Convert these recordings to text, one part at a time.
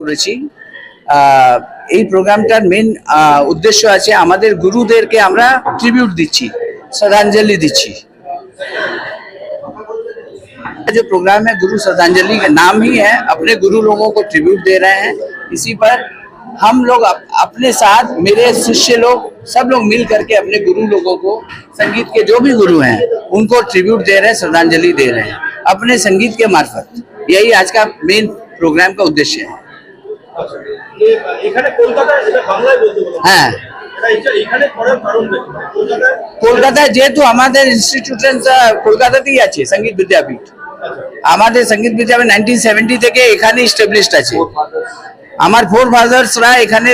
করেছি আহ, এই প্রোগ্রামটার মেন উদ্দেশ্য আছে আমাদের গুরুদেরকে আমরা ট্রিবিউট দিচ্ছি শ্রদ্ধাঞ্জলি দিচ্ছি जो प्रोग्राम है गुरु श्रद्धांजलि का नाम ही है अपने गुरु लोगों को ट्रिब्यूट दे रहे हैं इसी पर हम लोग अप, अपने साथ मेरे शिष्य लोग सब लोग मिल करके अपने गुरु लोगों को संगीत के जो भी गुरु हैं उनको ट्रिब्यूट दे रहे हैं श्रद्धांजलि दे रहे हैं अपने संगीत के मार्फत यही आज का मेन प्रोग्राम का उद्देश्य है আচ্ছা, এ- এখানে কলকাতায় এটা বাংলায় বলতে বলো হ্যাঁ। কলকাতায় যেহেতু আমাদের ইনস্টিটিউশন কলকাতাতেই আছে সংগীত বিদ্যাপীঠ। আচ্ছা। আমাদের সংগীত বিদ্যাপীঠ নাইনটিন সেভেন্টি থেকে এখানে স্টাবলিশড আছে। আমার ফোর ফাদার্সরা এখানে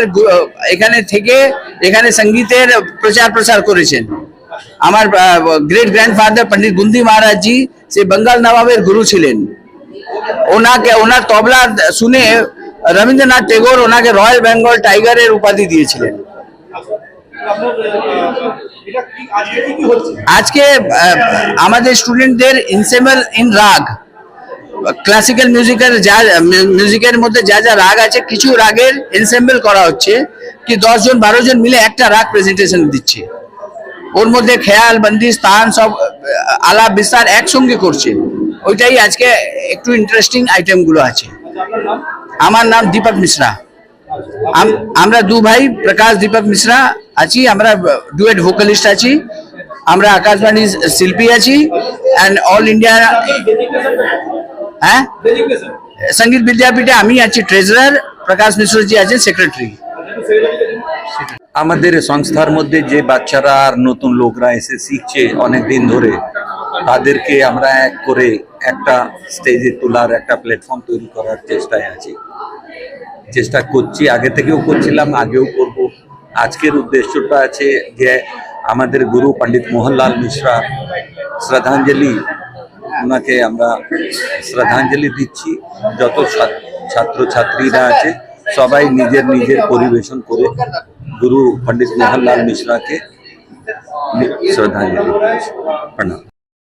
এখানে থেকে এখানে সঙ্গীতের প্রচার প্রসার করেছেন। আমার গ্রেট গ্র্যান্ডফাদার পণ্ডিত বুন্দি মহারাজ জি সে বেঙ্গল নবাবের গুরু ছিলেন। ওনাকে ওনার তবলা শুনে রবীন্দ্রনাথ টেগোর ওনাকে রয়্যাল বেঙ্গল টাইগারের উপাধি দিয়েছিলেন। আজকে আমাদের স্টুডেন্টদের ইনসেমেল ইন রাগ। ক্লাসিক্যাল মিউজিকের যা, মিউজিকের মধ্যে যা যা রাগ আছে, কিছু রাগের এনসেম্বল করা হচ্ছে কি দশজন বারো জন মিলে একটা রাগ প্রেজেন্টেশন দিচ্ছে। ওর মধ্যে খেয়াল, বন্দি, স্থান সব আলাপ বিস্তার একসঙ্গে করছে। ওইটাই আজকে একটু ইন্টারেস্টিং আইটেমগুলো আছে। আমার নাম দীপক মিশ্রা। আম- আমরা দু ভাই, প্রকাশ দীপক মিশ্রা আছি, আমরা ডুয়েট ভোকালিস্ট আছি, আমরা আকাশবাণী শিল্পী আছি অ্যান্ড অল ইন্ডিয়া হ্যাঁ? সংগীত বিদ্যাপীঠে আমি আছি ট্রেজারার প্রকাশ মিশ্রজি আছেন সেক্রেটারি আমাদের সংস্থার মধ্যে যে বাচ্চারা আর নতুন লোকরা এসে শিখছে অনেক দিন ধরে, তাদেরকে আমরা এক করে একটা স্টেজে তোলার একটা প্ল্যাটফর্ম তৈরি করার চেষ্টায় আছি। চেষ্টা করছি। আগে থেকেও করছিলাম আগেও করব। আজকের উদ্দেশ্যটা আছে যে আমাদের গুরু পণ্ডিত মোহনলাল মিশ্রা শ্রদ্ধাঞ্জলি ওনাকে আমরা শ্রদ্ধাঞ্জলি দিচ্ছি। যত ছাত্র ছাত্রছাত্রীরা আছে সবাই নিজের নিজের পরিবেশন করে গুরু পণ্ডিত মোহনলাল মিশ্রাকে শ্রদ্ধাঞ্জলি প্রণাম।